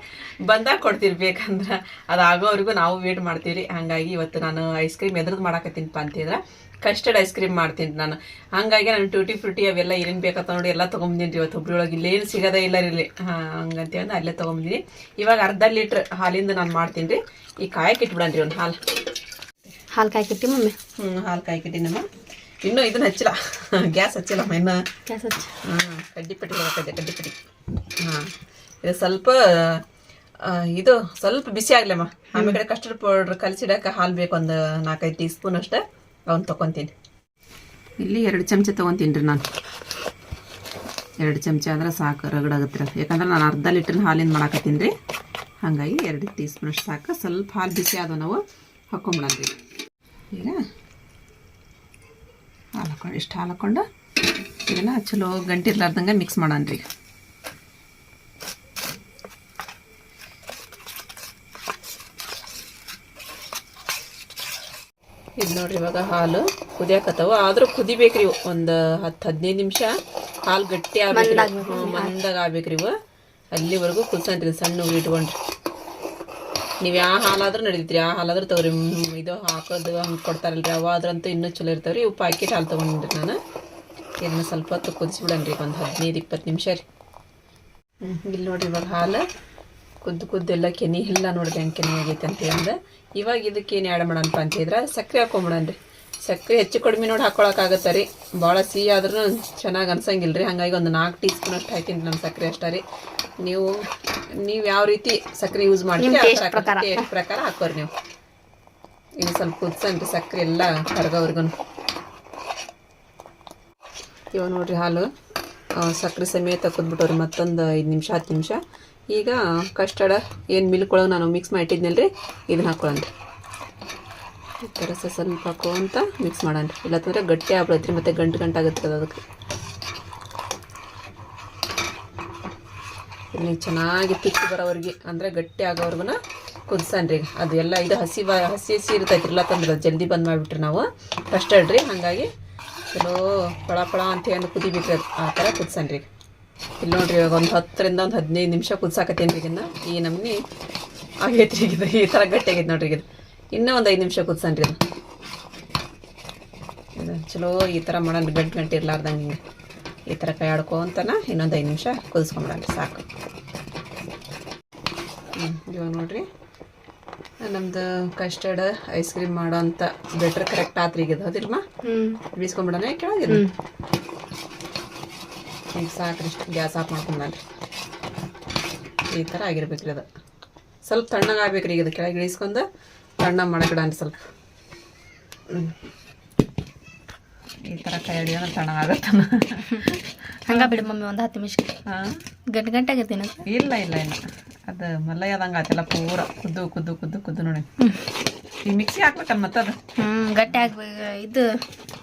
ಬಂದಾಗ ಕೊಡ್ತೀವಿ ಬೇಕಂದ್ರೆ. ಅದು ಆಗೋವರೆಗೂ ನಾವು ವೇಟ್ ಮಾಡ್ತೀವಿ ಹಂಗಾಗಿ ಇವತ್ತು ನಾನು ಐಸ್ ಕ್ರೀಮ್ ಎದ್ರದ್ದು ಮಾಡಾಕತ್ತೀನಿಪ್ಪ ಅಂತಿದ್ರೆ ಕಸ್ಟರ್ಡ್ ಐಸ್ ಕ್ರೀಮ್ ಮಾಡ್ತೀನಿ ನಾನು. ಹಂಗಾಗಿ ನಾನು ಟ್ಯೂಟಿ ಫ್ರೂಟಿ ಅವೆಲ್ಲ ಏನೇನು ಬೇಕಂತ ನೋಡಿ ಎಲ್ಲ ತೊಗೊಂಬಂದಿನಿ ಇವತ್ತು. ಹುಬ್ಳಿ ಒಳಗೆ ಇಲ್ಲೇನು ಸಿಗೋದೇ ಇಲ್ಲ ರೀ ಹಂಗಂತೇಳಿ ಅಲ್ಲೇ ತೊಗೊಂಬಂದಿನಿ. ಇವಾಗ ಅರ್ಧ ಲೀಟ್ರ್ ಹಾಲಿಂದ ನಾನು ಮಾಡ್ತೀನಿ ರೀ ಈ ಕಾಯಕ್ಕೆ ಇಟ್ಬಿಡನ್ರಿ ಒಂದು ಹಾಲು. ಹಾಲು ಕಾಯ್ಕಿಟ್ಟಿ ಮಮ್ಮಿ? ಹ್ಞೂ ಹಾಲು ಕಾಯ್ಕಿಟ್ಟಿನಮ್ಮ ಇನ್ನೂ ಇದನ್ನ ಹಚ್ಚಿಲ್ಲ. ಗ್ಯಾಸ್ ಹಚ್ಚಿಲ್ಲಮ್ಮ ಇನ್ನು. ಗ್ಯಾಸ್ ಹಚ್ಚಿ. ಹಾಂ ಕಡ್ಡಿ ಪಟ್ಟಿ ಹೋಗತ್ತೆ ಕಡ್ಡಿ ಪಟ್ಟಿ. ಹಾಂ ಇದು ಸ್ವಲ್ಪ ಇದು ಸ್ವಲ್ಪ ಬಿಸಿ ಆಗ್ಲಮ್ಮ ಆಮೇಲೆ ಕಡೆ ಕಸ್ಟರ್ಡ್ ಪೌಡ್ರ್ ಕಲಸಿಡಕ್ಕೆ ಹಾಲು ಬೇಕು ಒಂದು ನಾಲ್ಕೈದು ಟೀ ಸ್ಪೂನ್ ಅಷ್ಟೇ. ಅವ್ನು ತೊಗೊತೀನಿ ಇಲ್ಲಿ ಎರಡು ಚಮಚ ತೊಗೊತೀನಿ ರೀ ನಾನು. ಎರಡು ಚಮಚ ಅಂದ್ರೆ ಸಾಕು ರಗಡಾಗುತ್ತೆ ರೀ. ಯಾಕಂದ್ರೆ ನಾನು ಅರ್ಧ ಲೀಟ್ರ್ ಹಾಲಿನ ಮಾಡಾಕತ್ತೀನಿ ರೀ. ಹಾಗಾಗಿ ಎರಡು ಟೀ ಸ್ಪೂನ್ ಅಷ್ಟು ಸಾಕು. ಸ್ವಲ್ಪ ಹಾಲು ಬಿಸಿ ಆದವು ನಾವು ಹಾಕೊಂಬಿಡಂತೀವಿ ಈಗ ಹಾಲು ಹಾಕೊಂಡು ಇಷ್ಟು ಹಾಲು ಹಾಕೊಂಡು ಇದನ್ನ ಚಲೋ ಗಂಟೆ ಇರ್ಲಾರ್ದಂಗೆ ಮಿಕ್ಸ್ ಮಾಡೋಣ ರೀ. ಇದು ನೋಡ್ರಿ ಇವಾಗ ಹಾಲು ಕುದಿಯಾಕತ್ತವ. ಆದ್ರೂ ಕುದಿಬೇಕ್ರಿ ಇವು. ಒಂದು ಹತ್ತು ಹದಿನೈದು ನಿಮಿಷ ಹಾಲು ಗಟ್ಟಿ ಆಗ್ಬೇಕ್ರಿ. ಮಂದಾಗ ಆಗ್ಬೇಕ್ರಿ ಇವು. ಅಲ್ಲಿವರೆಗೂ ಕುದಿಸಂತ್ರಿ ಸಣ್ಣ ಇಟ್ಕೊಂಡ್ರಿ. ನೀವು ಯಾವ ಹಾಲಾದ್ರೂ ನಡೀತೀರಿ ಆ ಹಾಲಾದ್ರೂ ತಗೋರಿ ಇದು ಹಾಕೋದು, ಹಂಗೆ ಕೊಡ್ತಾರಲ್ರಿ ಅವ ಅದ್ರಂತೂ ಇನ್ನೂ ಚಲೋ ಇರ್ತಾವ್ರಿ. ಇವು ಪ್ಯಾಕೆಟ್ ಹಾಲು ತೊಗೊಂಡ್ರಿ ನಾನು. ಇದನ್ನ ಸ್ವಲ್ಪ ಹೊತ್ತು ಕುದಿಸ್ಬಿಡನ್ರಿ ಒಂದು ಹದಿನೈದು, ಇಪ್ಪತ್ತು ನಿಮಿಷ ರೀ. ಇಲ್ಲಿ ನೋಡ್ರಿ ಇವಾಗ ಹಾಲು. ಕುದ್ದು ಕುದ್ದೆಲ್ಲ ಕೆನಿ, ಎಲ್ಲ ನೋಡಿರಿ ಹಂಗೆ ಕೆನೆ ಆಗೈತೆ ಅಂತ ಹೇಳಿದ ಇವಾಗ ಇದಕ್ಕೆ ಏನು ಆ್ಯಡ್ ಮಾಡೋಣಪ್ಪ ಅಂತ ಹೇಳಿದ್ರೆ ಸಕ್ಕರೆ ಹಾಕೊಂಬಿಡನ್ರಿ ಸಕ್ಕರೆ ಹೆಚ್ಚು ಕಡಿಮೆ ನೋಡಿ ಹಾಕೊಳಕ್ಕಾಗತ್ತೆ ರೀ? ಭಾಳ ಸಿಹಿ ಆದ್ರೂ ಚೆನ್ನಾಗಿ ಅನ್ಸಂಗಿಲ್ಲ ರೀ ಹಾಗಾಗಿ ಒಂದು ನಾಲ್ಕು ಟೀ ಸ್ಪೂನ್ ಅಷ್ಟು ಹಾಕಿನಿ ನಮ್ಮ ಸಕ್ಕರೆ ಅಷ್ಟೇ ರೀ. ನೀವು ನೀವು ಯಾವ ರೀತಿ ಸಕ್ಕರೆ ಯೂಸ್ ಮಾಡ್ತೀರಿ ಟೇಸ್ಟ್ ಪ್ರಕಾರ. ಹಾಕೋರಿ ನೀವು. ಇನ್ನು ಸ್ವಲ್ಪ ಕುದ್ಸನ್ರಿ ಸಕ್ಕರೆ ಎಲ್ಲ ಕರ್ಗೋವರೆಗೂ ಇವ ನೋಡ್ರಿ ಹಾಲು. ಸಕ್ಕರೆ ಸಮೇತ ಕುದ್ಬಿಟ್ಟವ್ರಿ ಮತ್ತೊಂದು ಐದು ನಿಮಿಷ ಹತ್ತು ನಿಮಿಷ. ಈಗ ಕಸ್ಟರ್ಡ್ ಏನು ಮಿಲ್ಕ್ ಒಳಗೆ ನಾನು ಮಿಕ್ಸ್ ಮಾಡಿ ಇಟ್ಟಿದ್ನಲ್ರಿ ಇದನ್ನ ಹಾಕೊಳ್ಳೋಣ ಈ ಥರ ಸ ಸ್ವಲ್ಪ ಹಾಕೋಂತ ಮಿಕ್ಸ್ ಮಾಡೋಣ. ಇಲ್ಲತ್ತಂದ್ರೆ ಗಟ್ಟಿ ಆಗ್ಬಿಡತ್ರಿ ಮತ್ತು ಗಂಟು ಆಗುತ್ತೆ ಅದಕ್ಕೆ. ಇಲ್ಲಿ ಚೆನ್ನಾಗಿ ತಿಕ್ಕಿ ಬರೋವ್ರಿಗೆ, ಅಂದರೆ ಗಟ್ಟಿ ಆಗೋವರೆಗೂ ಕುದಿಸನ್ರಿ. ಅದು ಎಲ್ಲ ಇದು ಹಸಿ ಬ ಹಸಿ ಹಸಿ ಇರ್ತೈತಿ ಇಲ್ಲ ತಂದ್ರೆ ಜಲ್ದಿ ಬಂದ್ ಮಾಡಿಬಿಟ್ರಿ ನಾವು ಕಸ್ಟರ್ಡ್ ರೀ ಹಾಗಾಗಿ ಚಲೋ ಪಳ ಪಳ ಅಂತ ಏನು ಕುದಿಬಿಟ್ರಿ ಅದು, ಆ ಥರ ಕುದಿಸನ್ರಿ. ಇಲ್ಲಿ ನೋಡ್ರಿ ಇವಾಗ ಒಂದು ಹತ್ತರಿಂದ ಒಂದು ಹದಿನೈದು ನಿಮಿಷ ಕುದಿಸಾಕತ್ತೇನ್ರಿ ಇದನ್ನು. ಈ ನಮ್ನಿ ಆಗೈತ್ರಿ ಇದು, ಈ ಥರ ಗಟ್ಟಿ ಆಗೈತೆ ನೋಡ್ರಿ ಇದು. ಇನ್ನೂ ಒಂದು ಐದು ನಿಮಿಷ ಕುದಿಸನ್ರಿ ಇದು ಚಲೋ ಈ ಥರ ಮಾಡೋಣ ಗಂಟು ಗಂಟೆ ಇರ್ಲಾರ್ದಂಗೆ ಹಿಂಗೆ ಈ ಥರ ಕೈ ಆಡ್ಕೊಂತನ ಇನ್ನೊಂದು ಐದು ನಿಮಿಷ ಕುದಿಸ್ಕೊಂಬಿಡೋಣ ಸಾಕು. ಹ್ಞೂ ಇವಾಗ ನೋಡ್ರಿ. ನಮ್ದು ಕಸ್ಟರ್ಡ್ ಐಸ್ ಕ್ರೀಮ್ ಮಾಡೋ ಅಂತ ಬೆಟ್ರ್ ಕರೆಕ್ಟ್ ಆತ್ರಿ ಈಗ ಹೌದಿಲ್ಮ ಬೀಸ್ಕೊಂಬಿಡೋಣ ಈಗ ಸಾಕ್ರಿ ಗ್ಯಾಸ್ ಆಫ್ ಮಾಡ್ಕೊಂಡ್ರಿ ಈ ಥರ ಆಗಿರ್ಬೇಕ್ರಿ ಅದು. ಸ್ವಲ್ಪ ತಣ್ಣಗಾಗ್ಬೇಕ್ರಿ ಈಗ ಇದು ಕೆಳಗೆ ಇಳಿಸ್ಕೊಂಡು. ತಣ್ಣಗೆ ಮಣಗಿಡ ಅನ್ಸಲ್ಲ. ಹ್ಞೂ ಈ ಥರ ಕೈ ಹಿಡಿಯೋದ್ರೆ ತಣ್ಣಗಾಗತ್ತನ ಹಂಗ ಬಿಡು ಮಮ್ಮಿ ಒಂದು ಹತ್ತು ನಿಮಿಷ ಹಾಂ. ಗಂಟೆ ಗಂಟೆ ಆಗತ್ತೇನು ಇಲ್ಲ ಇಲ್ಲ ಇಲ್ಲ. ಅದು ಮಲ್ಲಯ್ಯದಂಗೆ ಆತಲ್ಲ ಪೂರ. ಕುದ್ದು ಕುದ್ದು ಕುದ್ದು ಕುದ್ದು ನೋಡಿ. ಈ ಮಿಕ್ಸಿ ಹಾಕ್ಬೇಕಲ್ಲ ಮತ್ತದು ಹ್ಞೂ ಗಟ್ಟಿ ಹಾಕ್ಬೇಕು ಇದು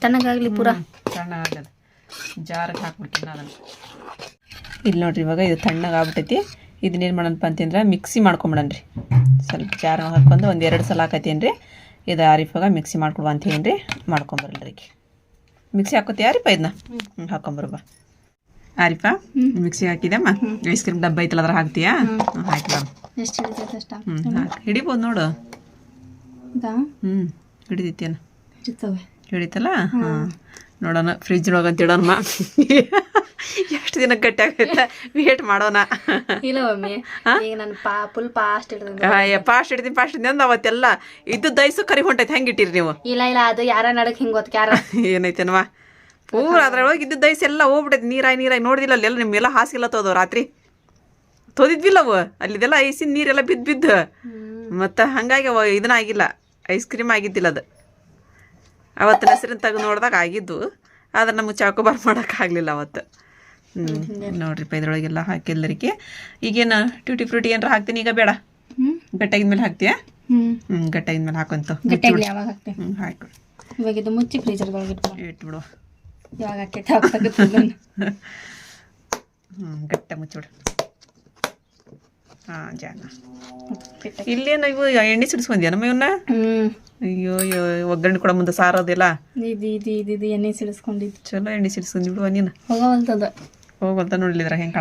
ತಣ್ಣಗಾಗ್ಲಿ ಪೂರ. ಸಣ್ಣ ಜಾರಕ್ಕೆ ಜಾರಿಗೆ ಹಾಕ್ಬಿಟ್ಟಿನ ಅದನ್ನು. ಇಲ್ಲಿ ನೋಡ್ರಿ ಇವಾಗ ಇದು ತಣ್ಣಗೆ ಆಗ್ಬಿಟ್ಟೈತಿ ಇದನ್ನೇನು ಮಾಡೋಣಪ್ಪ ಅಂತಂದ್ರೆ ಮಿಕ್ಸಿ ಮಾಡ್ಕೊಂಬಿಡನ್ರಿ ಸ್ವಲ್ಪ ಜಾರ ಹಾಕೊಂಡು ಒಂದು ಎರಡು ಸಲ ಹಾಕತ್ತೀನಿ ರೀ ಇದು ಆರಿಫಾಗ ಮಿಕ್ಸಿ ಮಾಡ್ಕೊಡುವ ಅಂತ ಹೇಳಿ ರೀ ಮಿಕ್ಸಿ ಹಾಕೋತಿ ಯಾರಿಪ್ಪ ಇದನ್ನ ಹ್ಞೂ ಹಾಕೊಂಬರ್ಬ ಆರಿಫಾ ಮಿಕ್ಸಿ ಹಾಕಿದಮ್ಮ ಐಸ್ ಕ್ರೀಮ್ ಡಬ್ಬ ಐತಲ್ಲ ಅದ್ರ ಹಾಕ್ತೀಯಾ? ಅಷ್ಟ? ಹ್ಞೂ ಹಾಕಿ. ಹಿಡಿಬೋದು ನೋಡು. ಹ್ಞೂ ಹಿಡಿದಿತ್ತೇನ ಹಿಡಿತಲ್ಲ? ಹಾಂ. ನೋಡೋಣ ಫ್ರಿಜ್ ಒಳಗೆ ಅಂತ ಇಡೋಣ ಎಷ್ಟು ದಿನ ಗಟ್ಟಿ ಆಗುತ್ತೆ ವೇಟ್ ಮಾಡೋಣ. ಇಲ್ಲ ಮಮ್ಮಿ ಈಗ ನಾನು ಪಾ ಫುಲ್ ಪಾಸ್ಟ್ ಫಾಸ್ಟ್ ಫಾಸ್ಟ್ ಅಂದ ಅವತ್ತೆಲ್ಲ ಇದ್ದು ದಯಸು ಕರಿ ಹೊಂಟೈತೆ ಹೆಂಗೆ ಇಟ್ಟಿರಿ ನೀವು? ಇಲ್ಲ ಇಲ್ಲ ಅದು ಯಾರ ನಡಕ್ ಹಿಂಗೆ ಗೊತ್ತ ಯಾರ? ಏನೈತೇನವಾ ಪೂರ ಅದ್ರೊಳಗೆ ಇದ್ದು ದಯಸು ಎಲ್ಲ ಹೋಗ್ಬಿಟ್ಟೈತೆ ನೀರಾಗಿ ನೀರಾಗಿ ನೋಡಿದಿಲ್ಲ ಅಲ್ಲೆಲ್ಲ ನಿಮ್ಮೆಲ್ಲ ಹಾಸಿಗೆಲ್ಲ ತೋದವು ರಾತ್ರಿ? ತೋದಿದ್ವಿಲ್ಲ ಅವು? ಅಲ್ಲಿದೆಲ್ಲ ಐಸಿನ ನೀರೆಲ್ಲ ಬಿದ್ದು ಬಿದ್ದು. ಮತ್ತು ಹಂಗಾಗಿ ಅವ ಇದನ್ನ ಆಗಿಲ್ಲ ಐಸ್ ಕ್ರೀಮ್ ಆಗಿದ್ದಿಲ್ಲ ಅದು. ಅವತ್ತಿನ ಹೆಸರಿನ ತೆಗೆದು ನೋಡಿದಾಗ ಆಗಿದ್ದು ಆದ್ರೆ ನಮಗೆ ಚಾಕೋಬಾರ್ ಮಾಡೋಕ್ಕಾಗಲಿಲ್ಲ ಅವತ್ತು. ಹ್ಞೂ ನೋಡ್ರಿಪ್ಪ ಇದ್ರೊಳಗೆಲ್ಲ ಹಾಕಿಲ್ಲರಿಗೆ ಈಗೇನು ಟ್ಯೂಟಿ ಫ್ರೂಟಿ ಏನಾರ ಹಾಕ್ತೀನಿ ಈಗ ಬೇಡ. ಹ್ಞೂ ಗಟ್ಟಾಗಿದ್ಮೇಲೆ ಹಾಕ್ತೀಯಾ? ಹ್ಮ್. ಹ್ಞೂ ಗಟ್ಟಾಗಿದ್ಮೇಲೆ ಹಾಕೊಂತ ಗಟ್ಟಿಯಾಗಲಿ ಯಾವಾಗ ಹಾಕ್ತೆ ಹ್ಞೂ ಹಾಕು. ಇವಾಗ ಇದು ಮುಚ್ಚಿ ಇಟ್ಬಿಡು. ಯಾವಾಗ ಹಾಕೈತೆ ಹ್ಞೂ ಗಟ್ಟ ಮುಚ್ಚಿಬಿಡು ಹಾಂ ಜಾನ ಇಲ್ಲೇನು ಇವು ಎಣ್ಣೆ ಸಿಡಿಸ್ಕೊಂಡ್ಯಾ ನಮ್ಮ ಇವನ್ನ ಅಯ್ಯೋ ಅಯ್ಯೋ ಒಗ್ಗರಣೆ ಕೂಡ ಮುಂದೆ ಸಾರೋದಿಲ್ಲ. ಇದು ಇದು ಇದು ಇದು ಎಣ್ಣೆ ಸಿಡಿಸ್ಕೊಂಡಿದ್ದು. ಚಲೋ ಎಣ್ಣೆ ಸಿಡಿಸ್ಕೊಂಡಿ ಬಿಡುವ ನೀನು. ಹೋಗವಲ್ತದ ಹೋಗಲ್ತ ನೋಡ್ಲಿದ್ರ ಹೆಂಗ್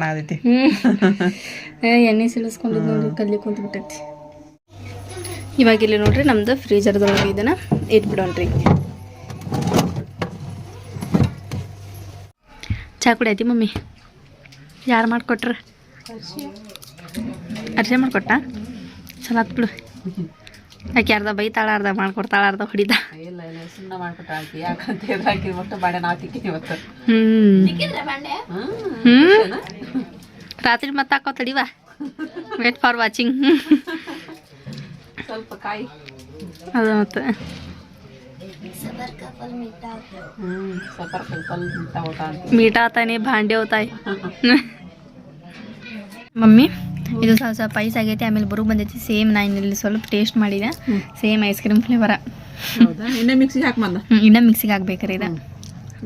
ಏ, ಎಣ್ಣೆ ಸಿಳಿಸ್ಕೊಂಡು ನೋಡಿ ಕಲ್ಲಿ ಕುಂತ ಬಿಟ್ಟೈತಿ. ಇವಾಗ ಇಲ್ಲಿ ನೋಡ್ರಿ ನಮ್ದು ಫ್ರೀಜರ್ದೊಳಗೆ ಇದನ್ನ ಇಟ್ಬಿಡೋಣ್ರಿ. ಚಾ ಕುಡಿಯತಿ ಮಮ್ಮಿ? ಯಾರು ಮಾಡಿಕೊಟ್ರ? ಅರ್ಜೆ ಮಾಡಿಕೊಟ್ಟ? ಚಲೋ ಬಿಡು. ಆಕೆ ಅರ್ಧ ಬೈತಾಳ ಅರ್ಧ ಮಾಡ್ಕೊಡ್ತಾಳ ಅರ್ಧ ಹೊಡಿತ ಇಲ್ಲ ಇಲ್ಲ ಸುಮ್ಮನೆ ಮಾಡ್ಕೊಟ್ಟ ಆಕಿ ಯಾಕಂತ ಹೇಳಿದ್ರೆ ಆಕಿ ಒಟ್ಟು ಬಾಡೆ ನಾವು ತಿಕ್ಕಿನಿ ಇವತ್ತು ಹ್ಞೂ ಹ್ಞೂ ರಾತ್ರಿ ಮತ್ತೆ ಹಾಕೋ ತಡಿವಾ ವೇಟ್ ಫಾರ್ ವಾಚಿಂಗ್ ಸ್ವಲ್ಪ ಕಾಯಿ ಅದು ಮತ್ತೆ ಹ್ಞೂ ಸ್ವಲ್ಪ ಸ್ವಲ್ಪ ಊಟ ಅಂತ मीठा आता नाही भांडे होत आहे ಮಮ್ಮಿ ಇದು ಸ್ವಲ್ಪ ಸ್ವಲ್ಪ ಐಸ್ ಆಗೈತಿ. ಆಮೇಲೆ ಬರು ಬಂದೈತಿ. ಸೇಮ್ ನಾನು ಇಲ್ಲಿ ಸ್ವಲ್ಪ ಟೇಸ್ಟ್ ಮಾಡಿದೆ. ಸೇಮ್ ಐಸ್ ಕ್ರೀಮ್ ಫ್ಲೇವರ ಇನ್ನೇ ಮಿಕ್ಸಿಗೆ ಹಾಕಿ ಬಂದ? ಇನ್ನೂ ಮಿಕ್ಸಿಗೆ ಹಾಕ್ಬೇಕ್ರಿ ಇದು.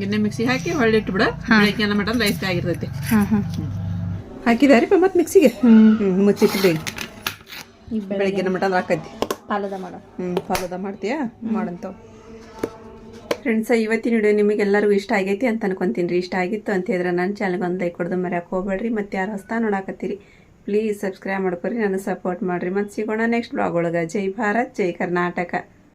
ಇನ್ನ ಮಿಕ್ಸಿಗೆ ಹಾಕಿ ಹೊಳ್ಳಿ ಇಟ್ಬಿಡ. ಬೆಳಗ್ಗೆ ಮಟನ್ ರೈಸ್ ಆಗಿರ್ತೈತಿ. ಹಾಂ ಹಾಂ. ಹಾಕಿದಾರಿಪ್ಪ ಮತ್ತೆ ಮಿಕ್ಸಿಗೆ ಹ್ಞೂ ಮುಚ್ಚಿಟ್ಟು ಈಗ ಬೆಳಗ್ಗೆ ಮಟನ್ ಹಾಕೈತಿ. ಪಾಲದ ಮಾಡು. ಹ್ಞೂ ಫಾಲೋದ ಮಾಡ್ತೀಯಾ? ಮಾಡಂತ ಫ್ರೆಂಡ್ಸ ಇವತ್ತಿನ ವಿಡಿಯೋ ನಿಮಗೆಲ್ಲರಿಗೂ ಇಷ್ಟ ಆಗೈತಿ ಅಂತ ಅನ್ಕೊಂತೀನಿ ರೀ. ಇಷ್ಟ ಆಗಿತ್ತು ಅಂತ ಹೇಳಿದ್ರೆ ನನ್ನ ಚಾನಲ್ಗೆ ಒಂದು ಲೈಕ್ ಕೊಡೋದು ಮರ್ಯಾಕೆ ಹೋಗ್ಬೇಡ್ರಿ. ಮತ್ತು ಯಾರು ಹೊಸ್ತಾ ನೋಡಾಕತ್ತೀರಿ? ಪ್ಲೀಸ್ ಸಬ್ಸ್ಕ್ರೈಬ್ ಮಾಡ್ಕೊರಿ ನನಗೆ ಸಪೋರ್ಟ್ ಮಾಡಿರಿ. ಮತ್ತು ಸಿಗೋಣ ನೆಕ್ಸ್ಟ್ ಬ್ಲಾಗ್ ಒಳಗೆ. ಜೈ ಭಾರತ್, ಜೈ ಕರ್ನಾಟಕ.